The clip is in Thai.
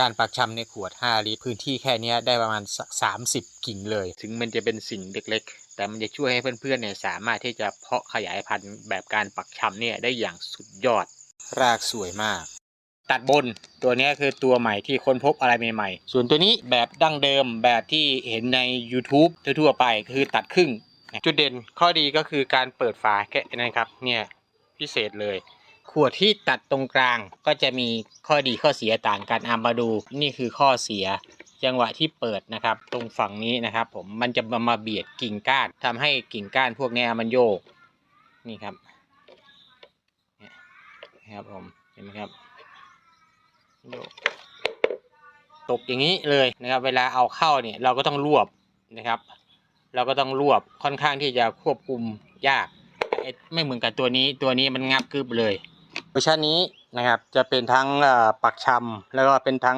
การปักชำในขวด 5 ลิตร พื้นที่แค่เนี้ยได้ประมาณสัก30 กิ่งเลย ถึงมันจะเป็นสิ่งเล็กๆ แต่มันจะช่วยให้เพื่อนๆเนี่ยสามารถที่จะเพาะขยายพันธุ์แบบการปักชำเนี่ยได้อย่างสุดยอด รากสวยมาก ตัดบนตัวเนี้ยคือตัวใหม่ที่ค้นพบอะไรใหม่ๆ ส่วนตัวนี้แบบดั้งเดิมแบบที่เห็นใน YouTube ทั่วๆไปคือตัดครึ่ง จุดเด่นข้อดีก็คือการเปิดฝาแค่นะครับเนี่ยพิเศษเลย ขวดที่ตัดตรงกลางก็จะมีข้อดีข้อเสียต่างกันอามาดูนี่คือข้อเสียจังหวะที่เปิดนะครับ ตรงฝั่งนี้นะครับผมมันจะมามาเบียดกิ่งก้านทำให้กิ่งก้านพวกนี้มันโยกนี่ครับนะครับผมเห็นไหมครับโยกตกอย่างนี้เลยนะครับ เวลาเอาเข้าเนี่ยเราก็ต้องรวบนะครับ เราก็ต้องรวบค่อนข้างที่จะควบคุมยากไม่เหมือนกับตัวนี้ตัวนี้มันงับกึบเลย วอร์ชันนี้นะครับจะเป็นทั้งปักชำแล้วก็เป็นทั้ง